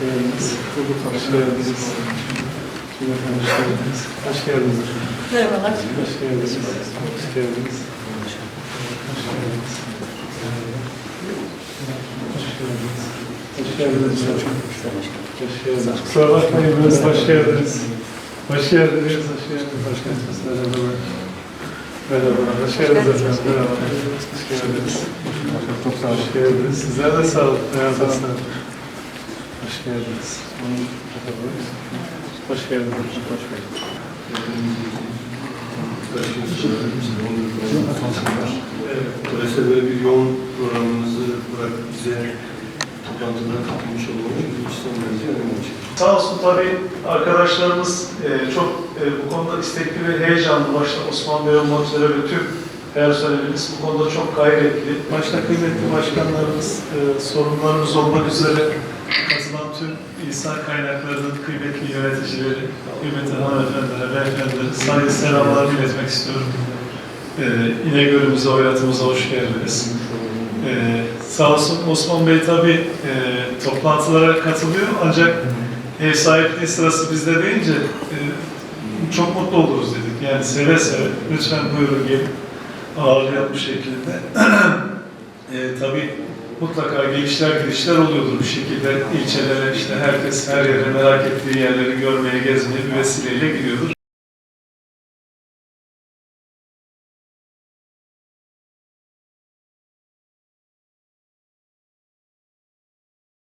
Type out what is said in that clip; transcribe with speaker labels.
Speaker 1: geldiniz. Hoş geldiniz. Hoş geldiniz. Hoş geldiniz.
Speaker 2: Merhabalar.
Speaker 1: Hoş geldiniz. Hoş geldiniz. Hoş geldiniz. Hoş geldiniz. Hoş geldiniz. Hoş geldiniz. Kusura bakmayın biraz hoş geldiniz. Hoş geldiniz. Hoş geldiniz. Hoş geldiniz. Merhabalar. Merhabalar. Hoş geldiniz efendim. Merhabalar. Hoş geldiniz. Hoş geldiniz. Sizler de sağ olun. Merhaba. Hoş geldiniz. Hoş geldiniz. Hoş geldiniz.
Speaker 3: Dolayısıyla böyle bir yoğun programınızı bırakıp bize toplantıda katılmış olmanız bizim son derece önemli.
Speaker 1: Sağ olsun tabii arkadaşlarımız e, çok e, bu konuda istekli ve heyecanlı. Başta Osman Bey olmak üzere ve tüm personelimiz bu konuda çok gayretli. Başta kıymetli başkanlarımız, e, sorunlarımız olmak üzere katılan tüm insan kaynaklarının kıymetli yöneticileri, kıymetli hanımefendilere, beyefendilere saygı selamlarımı iletmek istiyorum. E, İnegöl'ümüze, oynatımıza hoş geldiniz. Ee, sağ olsun Osman Bey tabii e, toplantılara katılıyor ancak ev sahipliği sırası bizde deyince e, çok mutlu oluruz dedik. Yani seve seve lütfen buyurun gelin ağırlayan bu şekilde. e, tabii mutlaka gelişler gidişler oluyordur bir şekilde ilçelere işte herkes her yere merak ettiği yerleri görmeye gezmeye bir vesileyle gidiyordur.